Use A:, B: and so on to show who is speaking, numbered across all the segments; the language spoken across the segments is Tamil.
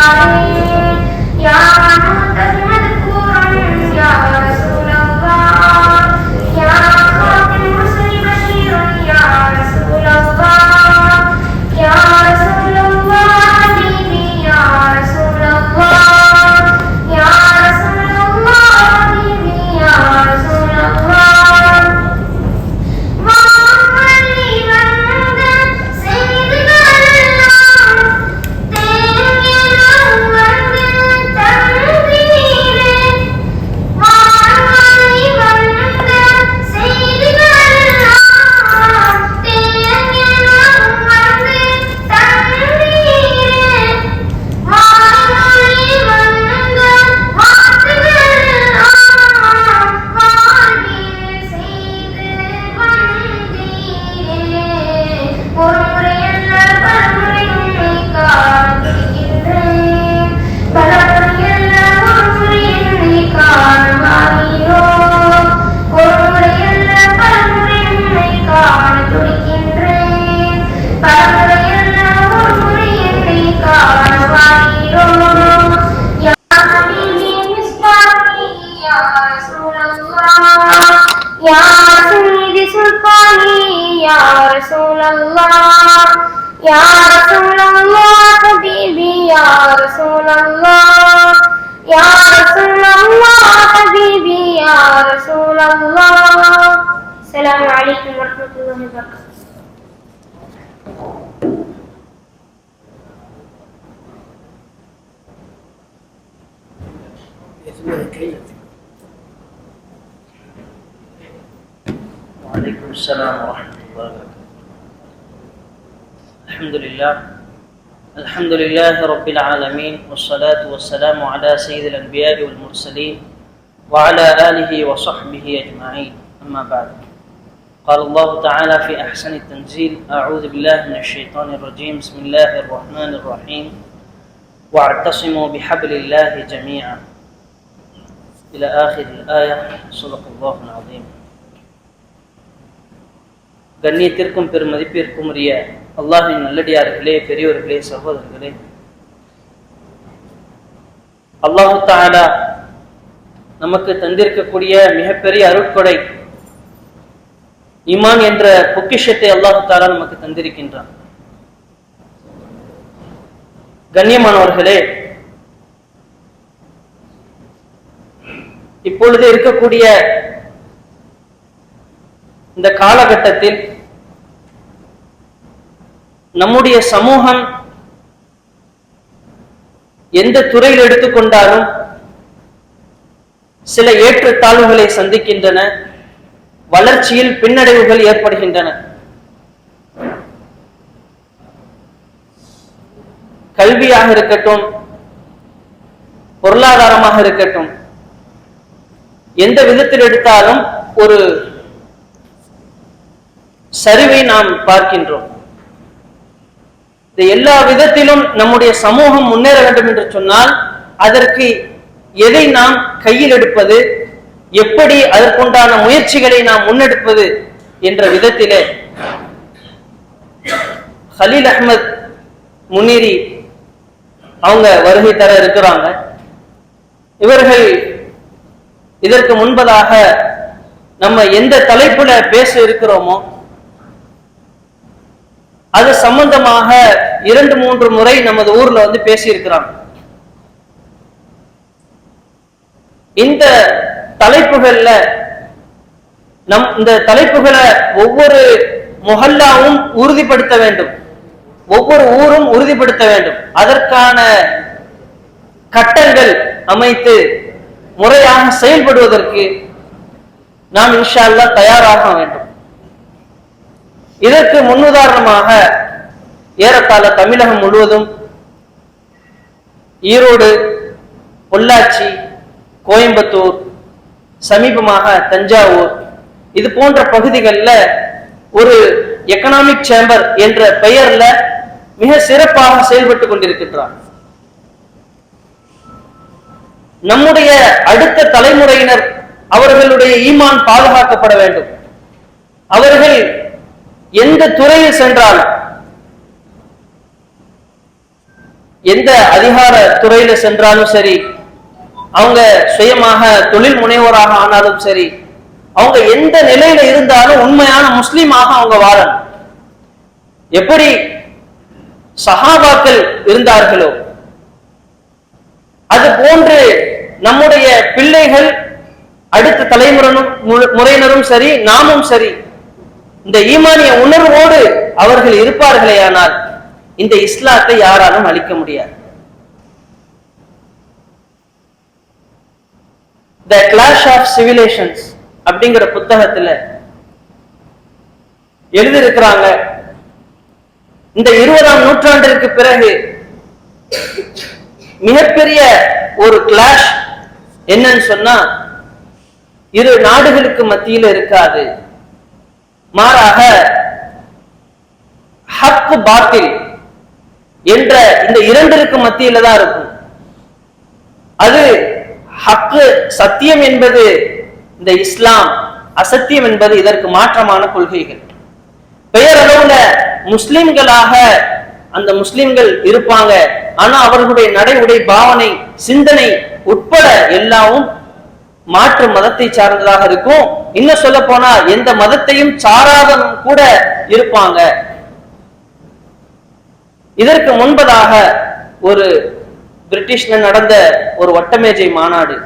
A: Bye. يا رسول الله حبيبي يا رسول الله. يا رسول الله حبيبي يا رسول الله. السلام عليكم ورحمة الله وبركاته.
B: وعليكم السلام ورحمة الله وبركاته. الحمد لله. الحمد لله رب العالمين والصلاة والسلام على سيد الأنبياء والمرسلين وعلى آله وصحبه أجمعين. أما بعد قال الله تعالى في أحسن التنزيل أعوذ بالله من الشيطان الرجيم. بسم الله الرحمن الرحيم. واعتصموا بحبل الله جميعا. إلى آخر الآية. صدق الله العظيم. கண்ணியத்திற்கும் பெரும் மதிப்பிற்கும் உரிய அல்லாஹின் நல்லடியார்களே பெரியோர்களே சகோதரர்களே. அல்லாஹு தாலா நமக்கு தந்திருக்கக்கூடிய மிகப்பெரிய அருட்கொடை ஈமான் என்ற பொக்கிஷத்தை அல்லாஹு தாலா நமக்கு தந்திருக்கின்றான். கண்ணியமானவர்களே இப்பொழுது இருக்கக்கூடிய இந்த காலகட்டத்தில் நம்முடைய சமூகம் எந்த துறையில் எடுத்துக்கொண்டாலும் சில ஏற்றத்தாழ்வுகளை சந்திக்கின்றன வளர்ச்சியில் பின்னடைவுகள் ஏற்படுகின்றன. கல்வியாக இருக்கட்டும் பொருளாதாரமாக இருக்கட்டும் எந்த விதத்தில் எடுத்தாலும் ஒரு சரிவை நாம் பார்க்கின்றோம். இந்த எல்லா விதத்திலும் நம்முடைய சமூகம் முன்னேற வேண்டும் என்று சொன்னால் அதற்கு எதை நாம் கையில் எடுப்பது எப்படி அதற்குண்டான முயற்சிகளை நாம் முன்னெடுப்பது என்ற விதத்திலே ஹலீல் அஹ்மத் முன்னேறி அவங்க வருகை தர இருக்கிறாங்க. இவர்கள் இதற்கு முன்பதாக நம்ம எந்த தலைப்புல பேச இருக்கிறோமோ அது சம்பந்தமாக இரண்டு மூன்று முறை நமது ஊர்ல வந்து பேசியிருக்கிறாங்க இந்த தலைப்புகள்ல நம் இந்த தலைப்புகளை ஒவ்வொரு மொஹல்லாவும் உறுதிப்படுத்த வேண்டும். ஒவ்வொரு ஊரும் உறுதிப்படுத்த வேண்டும். அதற்கான கட்டங்கள் அமைத்து முறையாக செயல்படுவதற்கு நாம் இன்ஷா தயாராக வேண்டும். இதற்கு முன்னுதாரணமாக ஏறத்தாழ தமிழகம் முழுவதும் ஈரோடு பொள்ளாச்சி கோயம்புத்தூர் சமீபமாக தஞ்சாவூர் இது போன்ற பகுதிகளில் ஒரு எக்கனாமிக் சேம்பர் என்ற பெயர்ல மிக சிறப்பாக செயல்பட்டு கொண்டிருக்கின்றார். நம்முடைய அடுத்த தலைமுறையினர் அவர்களுடைய ஈமான் பாதுகாக்கப்பட வேண்டும். அவர்கள் எந்த துறையில் சென்றாலும் எந்த அதிகார துறையில சென்றாலும் சரி அவங்க சுயமாக தொழில் முனைவோராக ஆனாலும் சரி அவங்க எந்த நிலையில இருந்தாலும் உண்மையான முஸ்லீமாக அவங்க வாழணும். எப்படி சஹாபாக்கள் இருந்தார்களோ அது போன்று நம்முடைய பிள்ளைகள் அடுத்த தலைமுறையினரும் மு- முறையினரும் சரி நாமும் சரி இந்த ஈமானிய உணர்வோடு அவர்கள் இருப்பார்களே ஆனால் இந்த இஸ்லாத்தை யாராலும் அழிக்க முடியாது. த கிளாஷ் ஆஃப் சிவிலேஷன்ஸ் அப்படிங்கிற புத்தகத்துல எழுதியிருக்கிறாங்க. இந்த இருபதாம் நூற்றாண்டிற்கு பிறகு மிகப்பெரிய ஒரு கிளாஷ் என்னன்னு சொன்னா இரு நாடுகளுக்கு மத்தியில் இருக்காது. மாறாக ஹக்கு பாத்தில் என்ற இந்த இரண்டிற்கு மத்தியில தான் இருக்கும். அது ஹக்கு சத்தியம் என்பது இந்த இஸ்லாம் அசத்தியம் என்பது இதற்கு மாற்றமான கொள்கைகள். பெயரளவுல முஸ்லிம்களாக அந்த முஸ்லிம்கள் இருப்பாங்க. ஆனா அவர்களுடைய நடை உடை பாவனை சிந்தனை உட்பட எல்லாவும் மாற்று மதத்தை சார்ந்ததாக இருக்கும். இன்னும் சொல்ல போனா எந்த மதத்தையும் சாராதவன் கூட இருப்பாங்க. இதற்கு முன்பதாக ஒரு பிரிட்டிஷ்ல நடந்த ஒரு வட்டமேஜை மாநாடு.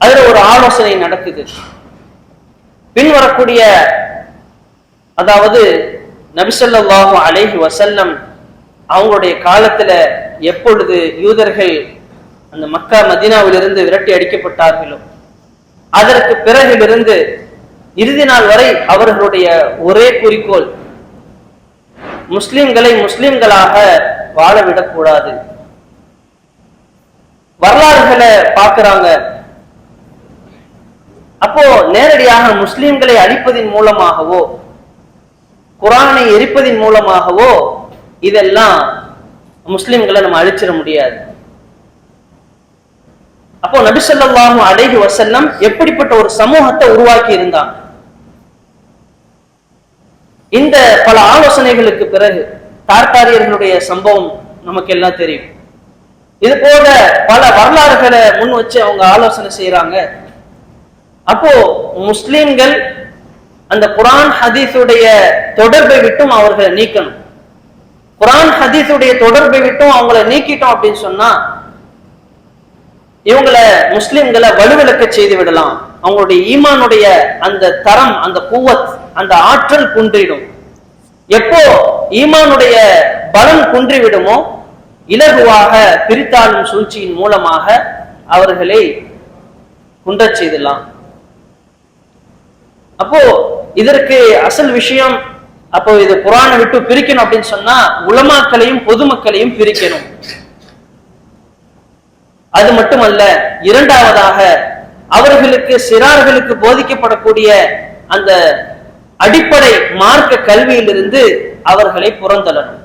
B: அதுல ஒரு ஆலோசனை நடக்குது. பின்வரக்கூடிய அதாவது நபிசல்லாஹு அலைஹி வசல்லம் அவங்களுடைய காலத்துல எப்பொழுது யூதர்கள் அந்த மக்கா மதீனாவிலிருந்து விரட்டி அடிக்கப்பட்டார்களோ? அதற்கு பிறகிலிருந்து இறுதி நாள் வரை அவர்களுடைய ஒரே குறிக்கோள் முஸ்லிம்களை முஸ்லிம்களாக வாழ விடக்கூடாது வரலாறுகளை பார்க்கிறாங்க. அப்போ நேரடியாக முஸ்லிம்களை அழிப்பதின் மூலமாகவோ குரானை எரிப்பதின் மூலமாகவோ இதெல்லாம் முஸ்லிம்களை நம்ம அழிச்சிட முடியாது. அப்போ நபிசல்லாஹு அலைஹி வசல்லம் எப்படிப்பட்ட ஒரு சமூகத்தை உருவாக்கி இருந்தாங்க இந்த பல ஆலோசனைகளுக்கு பிறகு தார்காரியர்களுடைய சம்பவம் நமக்கு எல்லாம் தெரியும். இது போல பல வரலாறுகளை முன் வச்சு அவங்க ஆலோசனை செய்யறாங்க அப்போ முஸ்லீம்கள் அந்த குரான் ஹதீஸுடைய தொடர்பை விட்டும் அவர்களை நீக்கணும். குரான் ஹதீஸுடைய தொடர்பை விட்டும் அவங்கள நீக்கிட்டோம் அப்படின்னு சொன்னா இவங்கள முஸ்லிம்களை வலுவிளக்க செய்து விடலாம். அவங்களுடைய ஈமானுடைய அந்த தரம் அந்த குவத் அந்த ஆற்றல் குன்றிடும். எப்போ ஈமானுடைய பலம் குன்றிவிடுமோ இலகுவாக பிரித்தாளும் சூழ்ச்சியின் மூலமாக அவர்களை குன்றச் செய்தலாம். அப்போ இதற்கு அசல் விஷயம் அப்போ இது குரானை விட்டு பிரிக்கணும் அப்படின்னு சொன்னா உலமாக்களையும் பொதுமக்களையும் பிரிக்கணும். அது மட்டுமல்ல இரண்டாவதாக அவர்களுக்கு சிறார்களுக்கு போதிக்கப்படக்கூடிய அந்த அடிப்படை மார்க்க கல்வியிலிருந்து அவர்களை புறந்தள்ளணும்.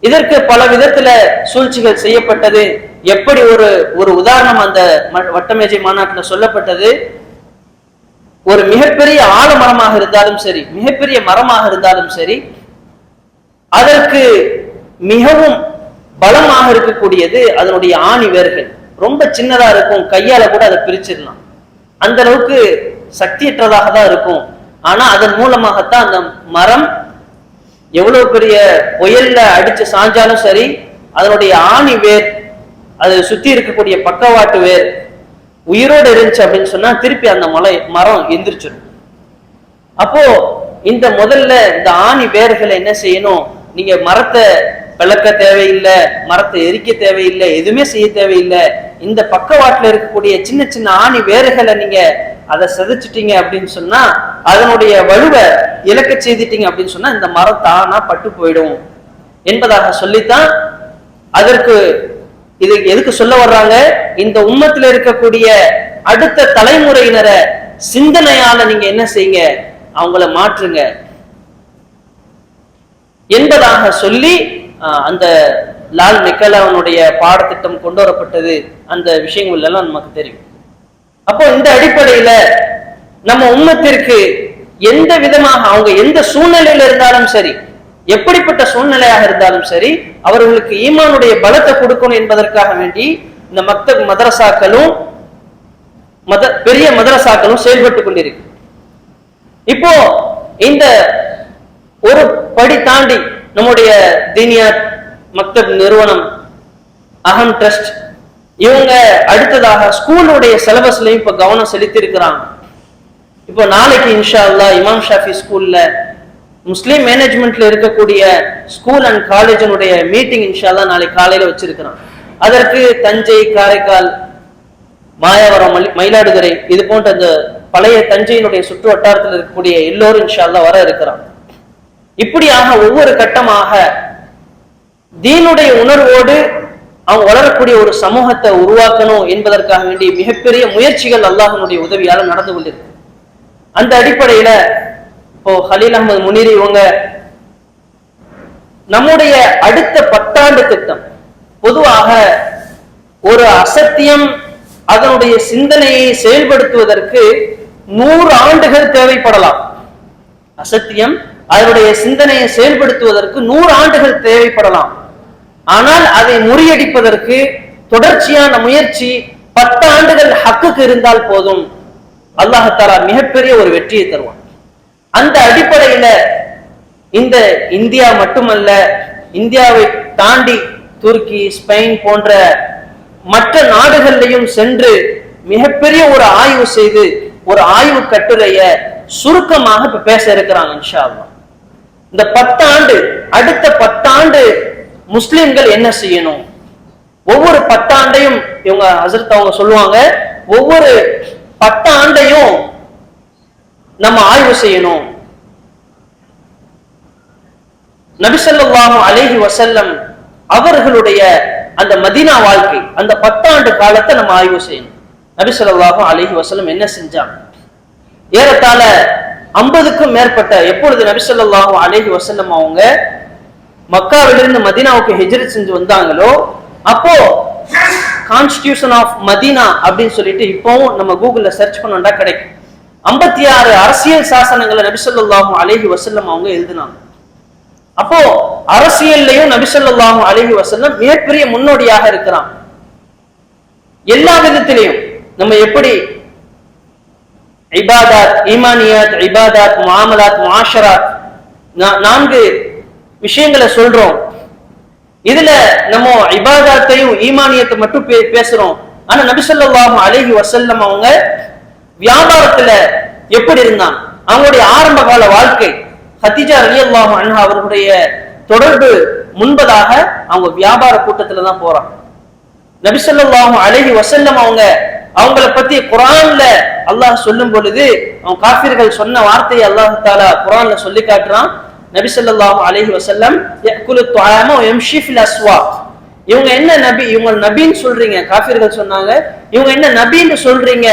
B: இதற்கு பல விதத்துல சூழ்ச்சிகள் செய்யப்பட்டது. எப்படி ஒரு ஒரு உதாரணம் அந்த ம- வட்டமேஜை மாநாட்டில் சொல்லப்பட்டது. ஒரு மிகப்பெரிய ஆலமரமாக இருந்தாலும் சரி மிகப்பெரிய மரமாக இருந்தாலும் சரி அதற்கு மிகவும் பலமாக இருக்கக்கூடியது அதனுடைய ஆணி வேர்கள். ரொம்ப சின்னதா இருக்கும் கையால கூட அதை பிரிச்சிடலாம். அந்த அளவுக்கு சக்தியற்றதாக தான் இருக்கும். ஆனா அதன் மூலமாகத்தான் அந்த மரம் எவ்வளவு பெரிய புயல்ல அடிச்சு சாஞ்சாலும் சரி அதனுடைய ஆணி வேர் அது சுத்தி இருக்கக்கூடிய பக்கவாட்டு வேர் உயிரோடு இருந்துச்சு அப்படின்னு சொன்னா திருப்பி அந்த மலை மரம் எந்திரிச்சிடும். அப்போ இந்த முதல்ல இந்த ஆணி வேர்களை என்ன செய்யணும்? நீங்க மரத்தை விளக்க தேவையில்லை மரத்தை எரிக்க தேவையில்லை எதுவுமே செய்ய தேவையில்லை. இந்த பக்கவாட்டுல இருக்கக்கூடிய சின்ன சின்ன ஆணி வேர்களை நீங்க அதை செதைச்சிட்டீங்க அப்படின்னு சொன்னா அதனுடைய வலுவை இலக்க செய்துட்டீங்க அப்படின்னு சொன்னா இந்த மரம் தானா பட்டு போயிடும் என்பதாக சொல்லித்தான் அதற்கு இது எதுக்கு சொல்ல வர்றாங்க? இந்த உம்மத்துல இருக்கக்கூடிய அடுத்த தலைமுறையினரை சிந்தனையால நீங்க என்ன செய்யுங்க? அவங்கள மாற்றுங்க. என்பதாக சொல்லி அந்த லால் மெக்கலாவனுடைய பாடத்திட்டம் கொண்டு வரப்பட்டது அந்த விஷயங்கள் எல்லாம் நமக்கு தெரியும். அப்போ இந்த அடிப்படையில நம்ம உண்மத்திற்கு எந்த விதமாக அவங்க எந்த சூழ்நிலையில இருந்தாலும் சரி எப்படிப்பட்ட சூழ்நிலையாக இருந்தாலும் சரி அவர்களுக்கு ஈமானுடைய பலத்தை கொடுக்கணும் என்பதற்காக வேண்டி இந்த மக்தப் மதரசாக்களும் மத பெரிய மதரசாக்களும் செயல்பட்டு கொண்டிருக்கு. இப்போ இந்த ஒரு படி தாண்டி நம்முடைய தீனியார் மக்தப் நிறுவனம் அகம் ட்ரஸ்ட் இவங்க அடுத்ததாக ஸ்கூலுடைய சிலபஸ்லையும் இப்போ கவனம் செலுத்தியிருக்கிறாங்க. இப்போ நாளைக்கு இன்ஷா அல்லா இமாம் ஷாஃபி ஸ்கூல்ல முஸ்லீம் மேனேஜ்மெண்ட்ல இருக்கக்கூடிய ஸ்கூல் அண்ட் காலேஜினுடைய மீட்டிங் இன்ஷா நாளைக்கு காலையில வச்சிருக்கிறான் அதற்கு தஞ்சை காரைக்கால் மாயாவரம் மயிலாடுதுறை இது போன்ற அந்த பழைய தஞ்சையினுடைய சுற்று வட்டாரத்தில் இருக்கக்கூடிய எல்லோரும் இன்ஷா அல்லாஹ் வர இருக்கிறான் இப்படியாக ஒவ்வொரு கட்டமாக தீனுடைய உணர்வோடு அவங்க வளரக்கூடிய ஒரு சமூகத்தை உருவாக்கணும் என்பதற்காக வேண்டிய மிகப்பெரிய முயற்சிகள் அல்லாஹனுடைய உதவியால நடந்து கொண்டிருக்கு. அந்த அடிப்படையில இப்போ ஹலீல் அகமது முனீர் இவங்க நம்முடைய அடுத்த பத்தாண்டு திட்டம் பொதுவாக ஒரு அசத்தியம் அதனுடைய சிந்தனையை செயல்படுத்துவதற்கு நூறு ஆண்டுகள் தேவைப்படலாம். அசத்தியம் அதனுடைய சிந்தனையை செயல்படுத்துவதற்கு நூறு ஆண்டுகள் தேவைப்படலாம். ஆனால் அதை முறியடிப்பதற்கு தொடர்ச்சியான முயற்சி பத்து ஆண்டுகள் ஹக்குக்கு இருந்தால் போதும். அல்லாஹாலா மிகப்பெரிய ஒரு வெற்றியை தருவான். அந்த அடிப்படையில இந்த இந்தியா மட்டுமல்ல இந்தியாவை தாண்டி துருக்கி ஸ்பெயின் போன்ற மற்ற நாடுகள்லையும் சென்று மிகப்பெரிய ஒரு ஆய்வு செய்து ஒரு ஆய்வு கட்டுரைய சுருக்கமாக இப்ப பேச இருக்கிறாங்க இன்ஷா அல்லா இந்த பத்தாண்டு அடுத்த பத்தாண்டு முஸ்லிம்கள் என்ன செய்யணும்? ஒவ்வொரு பத்தாண்டையும் இவங்க ஹசரத் அவங்க சொல்லுவாங்க. ஒவ்வொரு பத்தாண்டையும் நம்ம ஆய்வு செய்யணும். நபிசல்லாஹு அலேஹி வசல்லம் அவர்களுடைய அந்த மதீனா வாழ்க்கை அந்த பத்தாண்டு காலத்தை நம்ம ஆய்வு செய்யணும். நபிசல்லாஹு அலேஹி வசல்லம் என்ன செஞ்சாங்க ஏறத்தாழ ஐம்பதுக்கும் மேற்பட்ட எப்பொழுது நபிசல்லாஹு அலேஹி வசல்லம் அவங்க மக்காவிலிருந்து மதீனாவுக்கு ஹெஜரி செஞ்சு வந்தாங்களோ அப்போ கான்ஸ்டியூஷன் ஆஃப் மதீனா அப்படின்னு சொல்லிட்டு இப்போவும் நம்ம கூகுள்ல சர்ச் பண்ணோம்னா கிடைக்கும். ஐம்பத்தி ஆறு அரசியல் சாசனங்களை நபிசல்லாஹும் அலேஹி வசல்லம் அவங்க எழுதினாங்க. அப்போ அரசியல்லையும் நபிசல்லாஹும் அலேஹி வசல்லம் மிகப்பெரிய முன்னோடியாக இருக்கிறான். எல்லா விதத்திலையும் நம்ம எப்படி இபாதாத் ஈமானியாத் இபாதாத் முஆமலாத் முஆஷராத். நான்கு விஷயங்களை சொல்றோம். இதுல நம்ம இபாதாத்தையும் ஈமானியத்தை மட்டும் பே- பேசுறோம். ஆனா நபிசல்லாஹு அழகி வசல்லம் அவங்க வியாபாரத்துல எப்படி இருந்தான் அவங்களுடைய ஆரம்ப கால வாழ்க்கை. ஹத்திஜா ரலியல்லாஹு அன்ஹா அவர்களுடைய தொடர்பு முன்பதாக அவங்க வியாபார கூட்டத்துல தான் போறாங்க. அழகி அலைஹி அவங்க அவங்கள பத்தி குரான்ல அல்லாஹ் சொல்லும் பொழுது அவன் காஃபிர்கள் சொன்ன வார்த்தையை அல்லாஹ் தாலா குரான்ல சொல்லி காட்டுறான். நபிசல்லாஹு அலைஹி வஸல்லம் இவங்க என்ன நபி இவங்க நபின்னு சொல்றீங்க காஃபிர்கள் சொன்னாங்க. இவங்க என்ன நபின்னு சொல்றீங்க?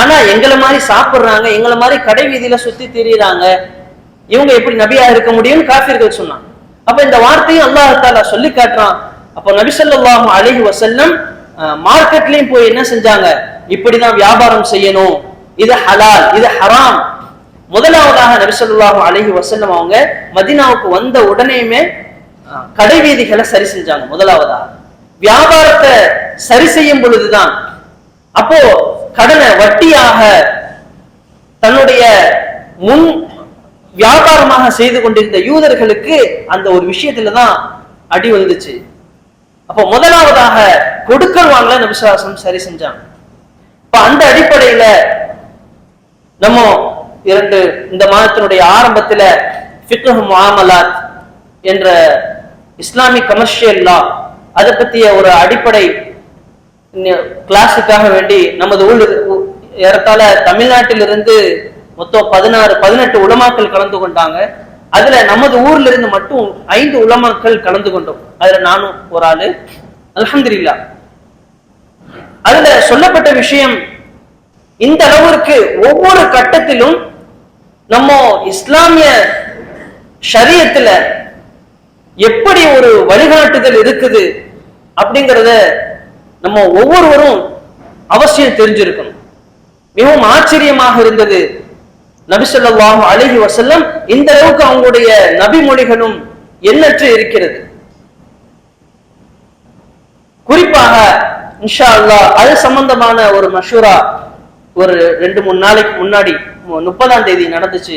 B: ஆனா எங்களை மாதிரி சாப்பிடுறாங்க எங்களை மாதிரி கடை வீதியில சுத்தி தெரியுறாங்க. இவங்க எப்படி நபியா இருக்க முடியும்னு காஃபிர்கள் சொன்னாங்க. அப்ப இந்த வார்த்தையும் அல்லாஹால சொல்லி காட்டுறான். அப்போ நபிசல்லாஹு அலஹி வசல்லம் மார்க்கெட்லயும் போய் என்ன செஞ்சாங்க? இப்படிதான் வியாபாரம் செய்யணும். இது ஹலால் இது ஹராம் முதலாவதாக நபிசல்லாஹு அலைஹி வசல்லம் அவங்க மதீனாவுக்கு வந்த உடனேயுமே கடை வீதிகளை சரி செஞ்சாங்க முதலாவதாக. வியாபாரத்தை சரி செய்யும் பொழுதுதான். அப்போ கடனை வட்டியாக தன்னுடைய முன் வியாபாரமாக செய்து கொண்டிருந்த யூதர்களுக்கு அந்த ஒரு விஷயத்துல தான் அடி வந்துச்சு அப்போ முதலாவதாக கொடுக்கல் வாங்கல நபிசுவாசம் சரி செஞ்சாங்க. இப்ப அந்த அடிப்படையில நம்ம இரண்டு இந்த மாதத்தினுடைய ஆரம்பத்துல ஃபிக்ஹ் முஆமலாத் என்ற இஸ்லாமிக் கமர்ஷியல் லா அதை பத்திய ஒரு அடிப்படை கிளாஸுக்காக வேண்டி நமது ஊர் ஏறத்தாழ தமிழ்நாட்டிலிருந்து மொத்தம் பதினாறு பதினெட்டு உலமாக்கள் கலந்து கொண்டாங்க. அதுல நமது ஊர்ல இருந்து மட்டும் ஐந்து உலமாக்கள் கலந்து கொண்டோம். அதுல நானும் ஒரு ஆளு. அல்ஹம்துலில்லாஹ் அதுல சொல்லப்பட்ட விஷயம் இந்த அளவிற்கு ஒவ்வொரு கட்டத்திலும் நம்ம இஸ்லாமிய ஷரியத்துல எப்படி ஒரு வழிகாட்டுதல் இருக்குது அப்படிங்கிறத நம்ம ஒவ்வொருவரும் அவசியம் தெரிஞ்சிருக்கணும். மிகவும் ஆச்சரியமாக இருந்தது நபி ஸல்லல்லாஹு வசல்லம் இந்த அளவுக்கு அவங்களுடைய நபி மொழிகளும் எண்ணற்று இருக்கிறது. குறிப்பாக இன்ஷா அல்லாஹ் அது சம்பந்தமான ஒரு மஷூரா ஒரு ரெண்டு மூணு நாளைக்கு முன்னாடி முப்பதாம் தேதி நடந்துச்சு.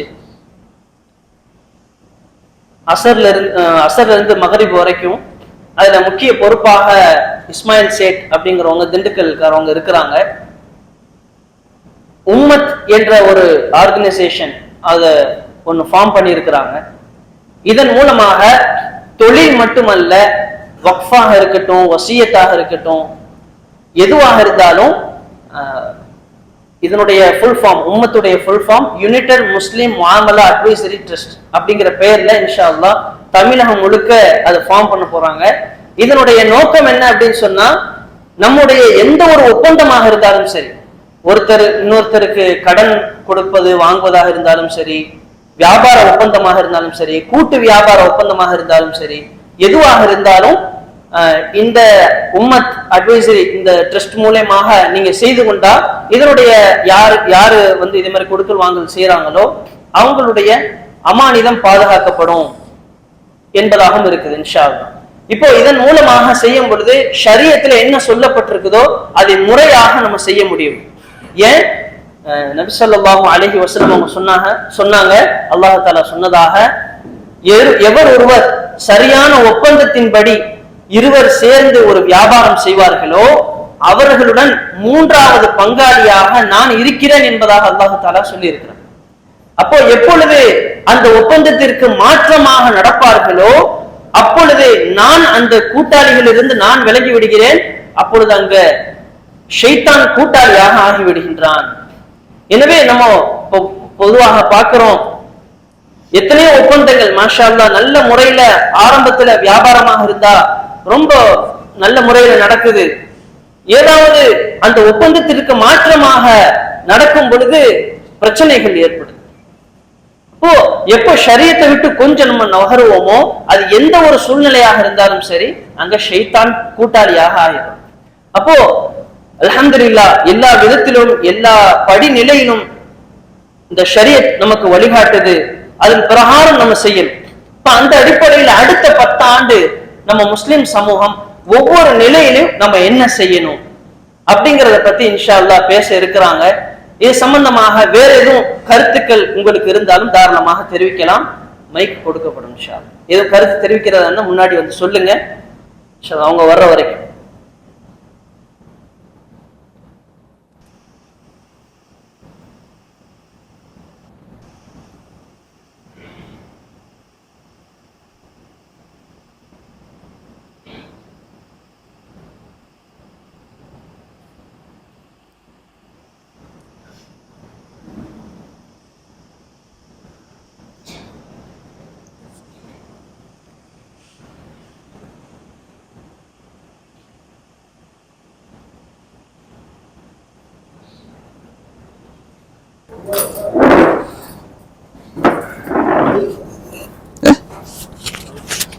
B: அசர்ல இருந்து அசர்ல இருந்து மகரிப் வரைக்கும் அதுல முக்கிய பொறுப்பாக இஸ்மாயில் சேட் அப்படிங்கிறவங்க திண்டுக்கல்காரவங்க இருக்கிறாங்க. உம்மத் என்ற ஒரு ஆர்கனைசேஷன் அதை ஒன்று ஃபார்ம் பண்ணியிருக்கிறாங்க. இதன் மூலமாக தொழில் மட்டுமல்ல வக்ஃபாக இருக்கட்டும் வசியத்தாக இருக்கட்டும் எதுவாக இருந்தாலும் இதனுடைய ஃபுல் ஃபார்ம் உம்மத்துடைய full form united Muslim Mamala advisory trust அப்படிங்கிற பெயர்ல இன்ஷா அல்லா தமிழகம் முழுக்க அதை ஃபார்ம் பண்ண போறாங்க. இதனுடைய நோக்கம் என்ன அப்படின்னு சொன்னா நம்முடைய எந்த ஒரு ஒப்பந்தமாக இருந்தாலும் சரி ஒருத்தர் இன்னொருத்தருக்கு கடன் கொடுப்பது வாங்குவதாக இருந்தாலும் சரி வியாபார ஒப்பந்தமாக இருந்தாலும் சரி கூட்டு வியாபார ஒப்பந்தமாக இருந்தாலும் சரி எதுவாக இருந்தாலும் இந்த உம்மத் அட்வைசரி இந்த ட்ரஸ்ட் மூலயமாக நீங்க செய்து கொண்டா இதனுடைய யாரு யாரு வந்து இதே மாதிரி கொடுக்கல் வாங்கல் செய்யறாங்களோ அவங்களுடைய அமானிதம் பாதுகாக்கப்படும் என்பதாகவும் இருக்குது இன்ஷா இப்போ இதன் மூலமாக செய்யும் பொழுது சரியத்துல என்ன சொல்லப்பட்டிருக்குதோ அதை முறையாக நம்ம செய்ய முடியும். ஏன்? அஹ், அழகி வசனம் அவங்க சொன்னாங்க சொன்னாங்க அல்லாஹ் சொன்னதாக எவர் ஒருவர் சரியான ஒப்பந்தத்தின்படி இருவர் சேர்ந்து ஒரு வியாபாரம் செய்வார்களோ அவர்களுடன் மூன்றாவது பங்காளியாக நான் இருக்கிறேன் என்பதாக அல்லாஹு தாலா சொல்லியிருக்கிறார். அப்போ எப்பொழுது அந்த ஒப்பந்தத்திற்கு மாற்றமாக நடப்பார்களோ அப்பொழுது நான் அந்த கூட்டாளிகளிலிருந்து நான் விலகி விடுகிறேன் அப்பொழுது அங்க ஷைத்தான் கூட்டாளியாக ஆகிவிடுகின்றான். எனவே நம்ம பொ- பொதுவாக பார்க்கிறோம். எத்தனையோ ஒப்பந்தங்கள் மாஷா நல்ல முறையில ஆரம்பத்துல வியாபாரமாக இருந்தா ரொம்ப நல்ல முறையில நடக்குது. ஏதாவது அந்த ஒப்பந்தத்திற்கு மாற்றமாக நடக்கும் பொழுது பிரச்சனைகள் ஏற்படுது. அப்போ எப்போ சரியத்தை விட்டு கொஞ்சம் நம்ம நகருவோமோ அது எந்த ஒரு சூழ்நிலையாக இருந்தாலும் சரி அங்க ஷைத்தான் கூட்டாளியாக ஆயிடும். அப்போ அலமதுல்லா எல்லா விதத்திலும் எல்லா படிநிலையிலும் இந்த ஷரியத் நமக்கு வழிகாட்டுது. அதன் பிரகாரம் நம்ம செய்யணும். இப்ப அந்த அடிப்படையில் அடுத்த பத்தாண்டு நம்ம முஸ்லிம் சமூகம் ஒவ்வொரு நிலையிலும் நம்ம என்ன செய்யணும்? அப்படிங்கறத பத்தி இன்ஷா அல்லாஹ் பேச இருக்கிறாங்க. இது சம்பந்தமாக வேற எதுவும் கருத்துக்கள் உங்களுக்கு இருந்தாலும் தாராளமாக தெரிவிக்கலாம். மைக் கொடுக்கப்படும் இன்ஷா அல்லாஹ். கருத்து தெரிவிக்கிறதா முன்னாடி வந்து சொல்லுங்க. அவங்க வர்ற வரைக்கும்.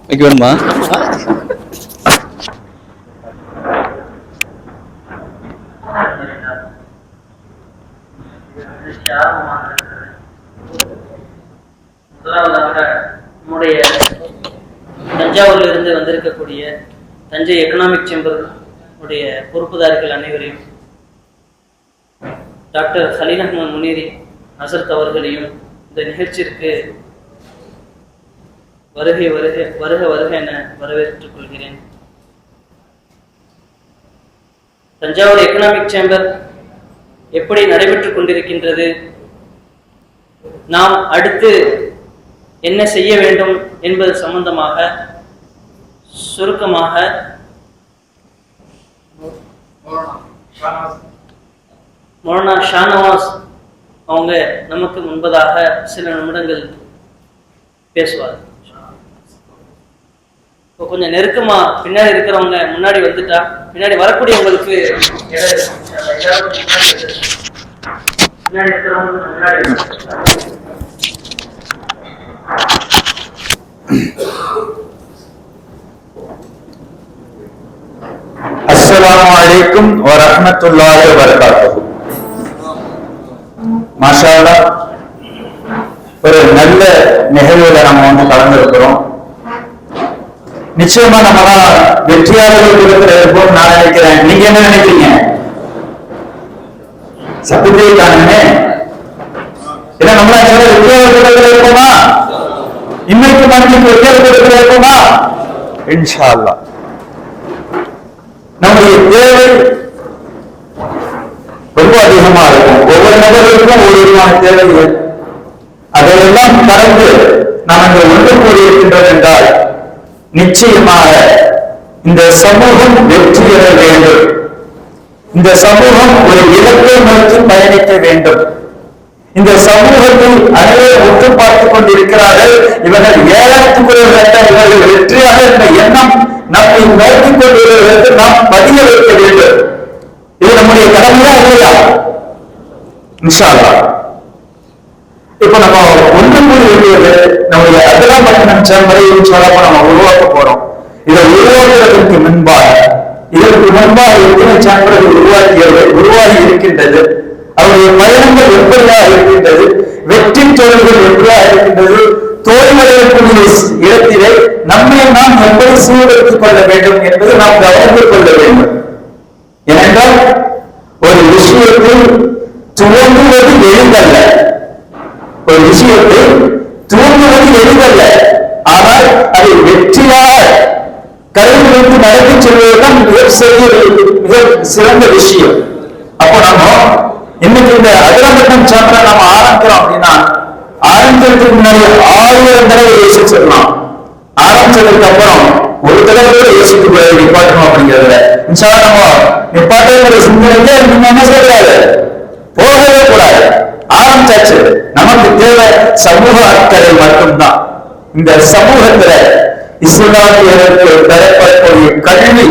C: வைக்க வேணுமா?
B: முதலாவதாக நம்முடைய தஞ்சாவூர்ல இருந்து வந்திருக்கக்கூடிய தஞ்சை எக்கனாமிக் சேம்பர் உடைய பொறுப்புதாரிகள் அனைவரையும் டாக்டர் சலீன் அஹ்மத் முனீரி நசரத் அவர்களையும் இந்த நிகழ்ச்சிக்கு வருகை வருக வருக வருக என வரவேற்றுக் கொள்கிறேன் தஞ்சாவூர் எக்கனாமிக் சேம்பர் எப்படி நடைபெற்றுக் கொண்டிருக்கின்றது நாம் அடுத்து என்ன செய்ய வேண்டும் என்பது சம்பந்தமாக சுருக்கமாக மௌலானா ஷானவாஸ் அவங்க நமக்கு முன்பதாக சில நிமிடங்கள் பேசுவார் இப்போ கொஞ்சம் நெருக்கமா பின்னாடி இருக்கிறவங்க முன்னாடி வந்துட்டா பின்னாடி வரக்கூடியவங்களுக்கு பின்னாடி இருக்கிறவங்க முன்னாடி
D: அஸ்லாம் வலைக்கும் வரமத்துல்லாஹி வரகாத்துஹு மாஷாலா ஒரு நல்ல நிகழ்வுல நம்ம வந்து கலந்துருக்கிறோம். நிச்சயமா நம்ம வெற்றியாளர்கள் குழுக்கள் இருப்போம் நான் நினைக்கிறேன். நீங்க என்ன நினைக்கிறீங்க? சத்தியத்தை தானே ஏன்னா நம்மளா வெற்றியாளர் குழுக்கள் இருப்போமா இன்னைக்கு மனைவி வெற்றியாளர் குழுக்கள் இருப்போமா இன்ஷா அல்லா நம்முடைய தேவை ரொம்ப அதிகமா இருக்கும். ஒவ்வொரு நபர்களுக்கும் ஒரு விதமான தேவைகள். அதையெல்லாம் கடந்து நாம் இங்க ஒன்று கூறியிருக்கின்றோம் என்றால் நிச்சயமாக இந்த சமூகம் வெற்றி பெற வேண்டும். இந்த சமூகம் ஒரு இலக்கை நோக்கி பயணிக்க வேண்டும். இந்த சமூகத்தில் அனைவரும் ஒன்று பார்த்துக் கொண்டிருக்கிறார்கள். இவர்கள் ஏழாயிரத்துக்குரியவர்கள் இவர்கள் வெற்றியாக என்ற எண்ணம் நம்மை நோக்கிக் கொண்டிருக்கிறது. நாம் பதிய வைக்க வேண்டும். இது நம்முடைய கடமையா இல்லையா? நிஷாலா இப்ப நம்ம ஒன்று கூடி வேண்டியது நம்முடைய அதெல்லாம் பட்டணம் சேம்பரையும் சொல்லப்ப நம்ம உருவாக்க போறோம். இதை உருவாக்குறதுக்கு முன்பாக இதற்கு முன்பாக எத்தனை சேம்பர்கள் உருவாக்கியது உருவாகி இருக்கின்றது அவருடைய பயணங்கள் எப்படியா இருக்கின்றது வெற்றி தோல்விகள் எப்படியா இருக்கின்றது தோல்வியடையக்கூடிய இடத்திலே நம்மை நாம் எப்படி சூழலித்துக் கொள்ள வேண்டும் என்பது நாம் கவனித்துக் கொள்ள வேண்டும். ஏனென்றால் ஒரு விஷயத்தில் துவங்குவது எளிதல்ல. ஒரு விஷயத்தில் துவங்குவது எளிதல்ல. ஆனால் அதை வெற்றியாக கருவிலிருந்து நடத்தி செல்வதுதான் மிக சிறிய மிக சிறந்த விஷயம். அப்போ நம்ம இன்னைக்கு இந்த அகிலமட்டம் சாப்பிட நம்ம ஆரம்பிக்கிறோம் அப்படின்னா ஆரம்பிக்கிறதுக்கு முன்னாடி ஆயிரம் தடவை யோசிச்சிடலாம். ஆரம்பிச்சதுக்கு அப்புறம் ஒரு தடவை கூட யோசிக்க கூடாது நிப்பாட்டணும் அப்படிங்கிறதுல. இன்ஷா நம்ம நிப்பாட்டுங்கிற சிந்தனைக்கே நம்ம என்ன செய்யாது போகவே கூடாது ஆரம்பிச்சாச்சு நமக்கு தேவை சமூக அக்கறை மட்டும்தான் இந்த சமூகத்துல இஸ்லாமியர்களுக்கு பெறப்படக்கூடிய கல்வி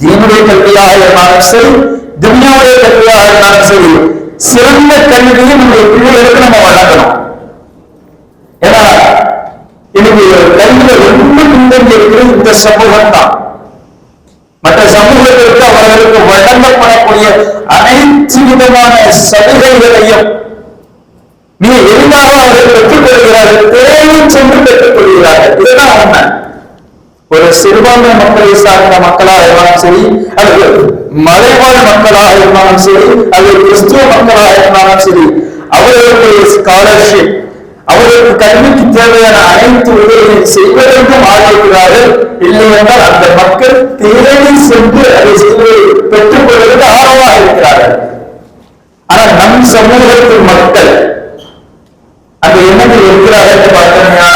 D: தீனுடைய கல்வியாக இருந்தாலும் சரி துன்யாவுடைய கல்வியாக இருந்தாலும் சரி சிறந்த கல்வியை நம்முடைய பிள்ளைகளுக்கு நம்ம வழங்கணும் ஏன்னா இன்னைக்கு கல்வியில ரொம்ப பின்தங்கி இருக்கிறது இந்த சமூகம் தான் மற்ற சமூகத்திற்கு அவர்களுக்கு வழங்கப்படக்கூடிய அனைத்து விதமான சலுகைகளையும் மிக எளிதாக அவர்கள் பெற்றுக் கொள்கிறார்கள் தேடி சென்று பெற்றுக் கொள்கிறார்கள் இதுதான் உண்மை. ஒரு சிறுபான்மை மக்களை சார்ந்த மக்களாக இருந்தாலும் சரி அல்லது மலைவாழ் மக்களாக இருந்தாலும் சரி அல்லது கிறிஸ்துவ மக்களாக இருந்தாலும் சரி அவர்களுடைய ஸ்காலர்ஷிப் அவருக்கு கல்விக்கு தேவையான அனைத்து உதவிகளை செய்வதற்கும் ஆதரிக்கிறார்கள் இல்லை என்றால் அந்த மக்கள் தேடி சென்று அதை செய்வதை பெற்றுக் கொள்வதற்கு ஆர்வமாக இருக்கிறார்கள். ஆனால் நம் சமூகத்து மக்கள் அந்த எண்ணத்தில் இருக்கிறார்கள் என்று பார்த்தோம்னா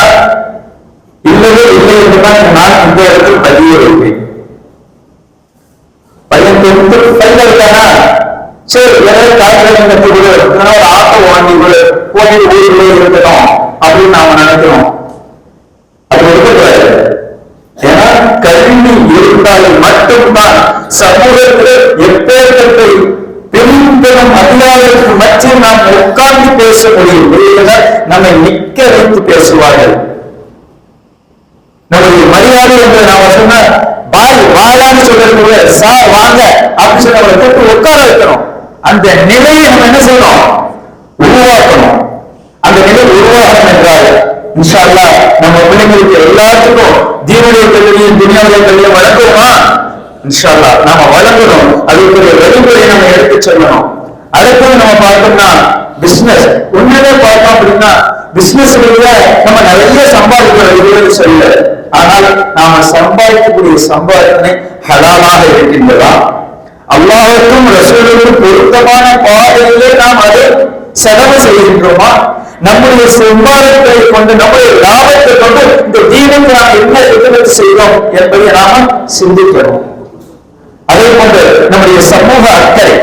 D: இல்லவே இல்லை என்றுதான் நான் இந்த இடத்தில் பதிய வைப்பேன் பையன் கொடுத்து பையன் இருக்கானா? சரி எனக்கு காய்ச்சல் கட்டி விடு. ஒரு ஆட்டோ வாங்கி விடு கோயில் ஊருக்குள்ளே இருக்கட்டும் அப்படின்னு நாம நினைக்கிறோம். அது இருக்கக்கூடாது ஏன்னா கல்வி இருந்தால் மட்டும்தான் சமூகத்தில் எப்பேற்பட்ட பெரும் பெரும் அதிகாரிகளுக்கு மத்தியில் நாம் உட்கார்ந்து பேச முடியும் இல்லைன்னா நம்மை நிக்க வைத்து பேசுவார்கள். நம்முடைய மரியாதை என்று நாம சொன்ன பாய் வாயான்னு சொல்றது சார் வாங்க அப்படின்னு சொல்லி அவரை கூப்பிட்டு உட்கார வைக்கிறோம் அந்த நிலையை நம்ம என்ன செய்யணும்? உருவாக்கணும். அந்த நிலை உருவாகணும் என்றால் இன்ஷால்லா நம்ம பிள்ளைங்களுக்கு எல்லாத்துக்கும் தீனுடைய கல்வியும் துணியாவுடைய கல்வியும் வழங்குவோமா இன்ஷால்லா நாம வழங்கணும். அதுக்குரிய வழிமுறையை நம்ம எடுத்து செல்லணும். அடுத்தது நம்ம பார்த்தோம்னா பிசினஸ் உண்மையிலே பார்த்தோம் அப்படின்னா பிசினஸ் நம்ம நிறைய சம்பாதிக்கிறோம் சொல்ல ஆனால் நாம சம்பாதிக்கக்கூடிய சம்பாதனை ஹலாலாக இருக்கின்றதா அல்லாவுக்கும் ரசூலுக்கும் பொருத்தமான பாதையிலே நாம் அதை செலவு செய்கின்றோமா? நம்முடைய சம்பாதத்தை கொண்டு நம்முடைய லாபத்தை கொண்டு இந்த தீனுக்கு நாம் என்ன எதிர்த்து செய்தோம் என்பதை நாம சிந்திக்கிறோம். அதே போன்று நம்முடைய சமூக அக்கறை.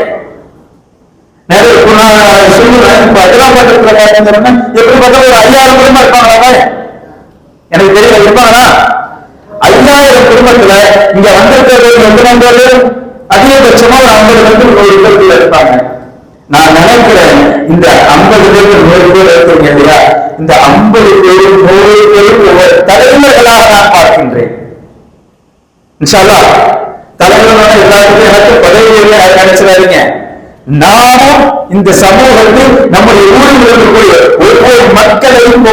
D: நிறைய நான் சொல்லுவேன் இப்ப எப்படி பார்த்தா ஒரு ஐயாயிரம் குடும்பம் இருப்பாங்களா எனக்கு தெரியல இருப்பாங்களா ஐயாயிரம் குடும்பத்துல இங்க வந்திருக்கிறது எந்த நண்பர்கள் அதிகபட்சமா ஒரு ஐம்பது வந்து இருப்பாங்க. நான் நினைக்கிறேன் இந்த ஐம்பது பேருக்கு நூறு பேர் இருக்கீங்க இல்லையா இந்த ஐம்பது பேரும் நூறு பேரும் ஒவ்வொரு தலைவர்களாக நான் பார்க்கின்றேன். இன்ஷால்லா தலைவர்களான எல்லாத்துக்கும் எனக்கு பதவியில் நினைச்சிடாதீங்க. நாமும் இந்த சமூகத்தில் நம்முடைய ஊரில் இருக்கக்கூடிய ஒவ்வொரு மக்களையும்